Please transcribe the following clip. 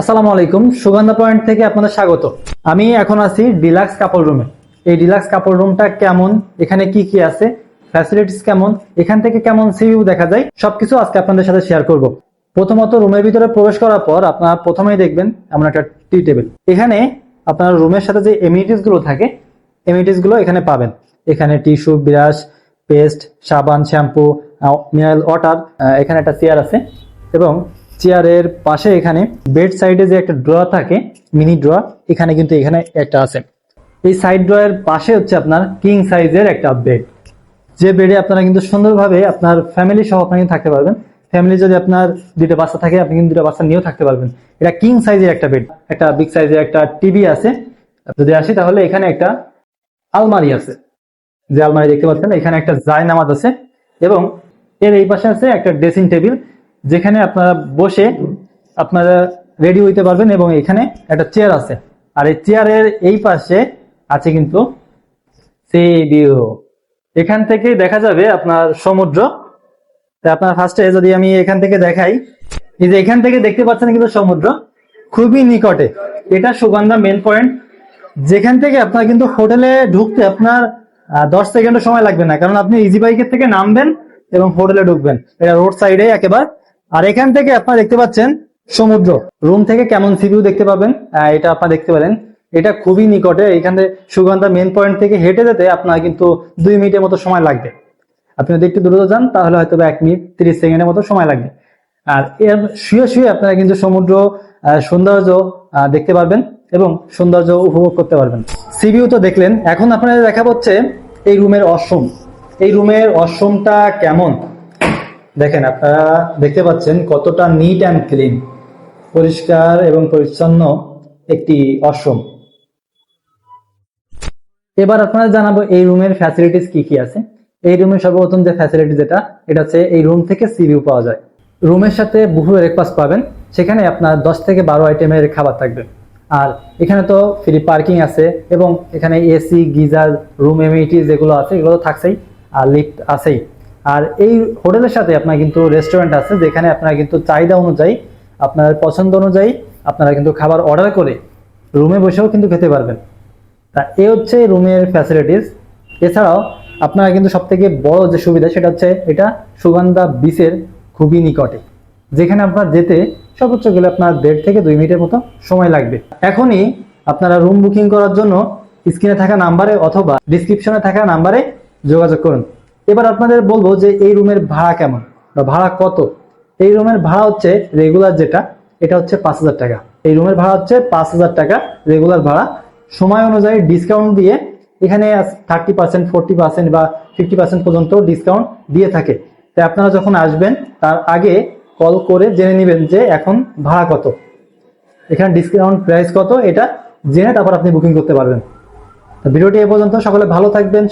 আসসালামু আলাইকুম, সুগন্ধা পয়েন্ট থেকে আপনাদের স্বাগত। আমি এখন আছি ডিলাক্স কাপড় রুমে। এই ডিলাক্স কাপড় রুমটা কেমন, এখানে কি কি আছে ফ্যাসিলিটিস কেমন, এখান থেকে কেমন সিভিউ দেখা যায়, সবকিছু আজকে আপনাদের সাথে শেয়ার করব। প্রথমত রুমের ভিতরে প্রবেশ করার পর আপনারা প্রথমেই দেখবেন এমন একটা টি টেবিল। এখানে আপনার রুমের সাথে যে এমিনিটিসগুলো থাকে এমিনিটিসগুলো এখানে পাবেন। এখানে টিস্যু ব্রাশ পেস্ট সাবান শ্যাম্পু মিনারেল ওয়াটার এখানে একটা চেয়ার আছে এবং চেয়ারের পাশে এখানে বেড সাইডে যে একটা ড্র থাকে, মিনি ড্র, এখানে কিন্তু এখানে একটা আছে। এই সাইড ড্রয়ের পাশে হচ্ছে আপনার কিং সাইজের একটা বেড। যে বেডে আপনারা কিন্তু সুন্দরভাবে আপনার ফ্যামিলি সহ আপনি থাকতে পারবেন। ফ্যামিলি যদি আপনার দুটো বাচ্চা থাকে, আপনি কিন্তু দুটো বাচ্চা নিয়েও থাকতে পারবেন। এটা কিং সাইজের একটা বেড। একটা বিগ সাইজের একটা টিভি আছে। যদি আসি তাহলে এখানে একটা আলমারি আছে। যে আলমারি দেখতে পাচ্ছেন, এখানে একটা জায় নামাজ আছে এবং এর এই পাশে আছে একটা ড্রেসিং টেবিল। যেখানে আপনারা বসে আপনারা রেডি হইতে পারবেন এবং এখানে একটা চেয়ার আছে। আর এই চেয়ারের এই পাশে আছে কিন্তু সি এখান থেকে দেখা যাবে আপনার সমুদ্র। আপনার ফার্স্টে যদি আমি এখান থেকে দেখাই, এই যে এখান থেকে দেখতে পাচ্ছেন কিন্তু সমুদ্র, খুবই নিকটে। এটা সুগন্ধা মেন পয়েন্ট যেখান থেকে আপনার কিন্তু হোটেলে ঢুকতে আপনার দশ সেকেন্ডও সময় লাগবে না। কারণ আপনি ইজি বাইকের থেকে নামবেন এবং হোটেলে ঢুকবেন। এটা রোড সাইডে একেবারে আর এখান থেকে আপনারা দেখতে পাচ্ছেন সমুদ্র। রুম থেকে কেমন সিভিউ দেখতে পাবেন? এটা আপনারা দেখতে পারেন এটা খুবই নিকটে। এখানে সুগন্ধা মেন পয়েন্ট থেকে হেঁটে যেতে আপনার কিন্তু দুই মিনিটের মতো সময় লাগবে। আপনি যদি একটু দ্রুত যান, তাহলে হয়তো এক মিনিট তিরিশ সেকেন্ডের মতো সময় লাগবে। আর এর শুয়ে শুয়ে আপনারা কিন্তু সমুদ্র সৌন্দর্য দেখতে পারবেন এবং সৌন্দর্য উপভোগ করতে পারবেন। সিভিউ তো দেখলেন। এখন আপনাদের দেখা হচ্ছে এই রুমের অশ্রম এই রুমের অশ্রমটা কেমন? দেখেন, আপনারা দেখতে পাচ্ছেন কতটা নিট অ্যান্ড ক্লিন পরিষ্কার এবং পরিচ্ছন্ন একটি অশ্রম এবার আপনাদের জানাব এই রুমের ফ্যাসিলিটিস কি কি আছে। এই রুমের সর্বপ্রথম যে ফ্যাসিলিটি যেটা, এটা হচ্ছে এই রুম থেকে সিভিউ পাওয়া যায়। রুমের সাথে বহু ব্রেকফাস্ট পাবেন, সেখানে আপনার দশ থেকে বারো আইটেমের খাবার থাকবে। আর এখানে তো ফ্রি পার্কিং আছে এবং এখানে এসি গিজার রুম এমিনিটিস যেগুলো আছে, এগুলো তো থাকছেই, আর লিফট আছেই। আর এই হোটেলের সাথে আপনার কিন্তু রেস্টুরেন্ট আছে, যেখানে আপনারা কিন্তু চাহিদা অনুযায়ী, আপনার পছন্দ অনুযায়ী আপনারা কিন্তু খাবার অর্ডার করে রুমে বসেও কিন্তু খেতে পারবেন। তা এ হচ্ছে রুমের ফ্যাসিলিটিস এছাড়াও আপনারা কিন্তু সব থেকে বড় যে সুবিধা, সেটা হচ্ছে এটা সুগন্ধা বিচের খুবই নিকটে, যেখানে আপনার যেতে সর্বোচ্চ গেলে আপনার দেড় থেকে দুই মিনিটের মতো সময় লাগবে। এখনই আপনারা রুম বুকিং করার জন্য স্ক্রিনে থাকা নাম্বারে অথবা ডিসক্রিপশনে থাকা নাম্বারে যোগাযোগ করুন। এবার আপনাদের বলব যে এই রুমের ভাড়া কেমন বা ভাড়া কত? এই রুমের ভাড়া হচ্ছে রেগুলার যেটা, এটা হচ্ছে পাঁচ হাজার টাকা। এই রুমের ভাড়া হচ্ছে পাঁচ হাজার টাকা রেগুলার ভাড়া। সময় অনুযায়ী ডিসকাউন্ট দিয়ে এখানে থার্টি পার্সেন্ট ফোরটি পার্সেন্ট বা ফিফটি পার্সেন্ট পর্যন্ত ডিসকাউন্ট দিয়ে থাকে। তাই আপনারা যখন আসবেন, তার আগে কল করে জেনে নেবেন যে এখন ভাড়া কত। এখানে ডিসকাউন্ট প্রাইস কত, এটা জেনে তারপর আপনি বুকিং করতে পারবেন। ভিডিওটি এ পর্যন্ত, সকলে ভালো থাকবেন।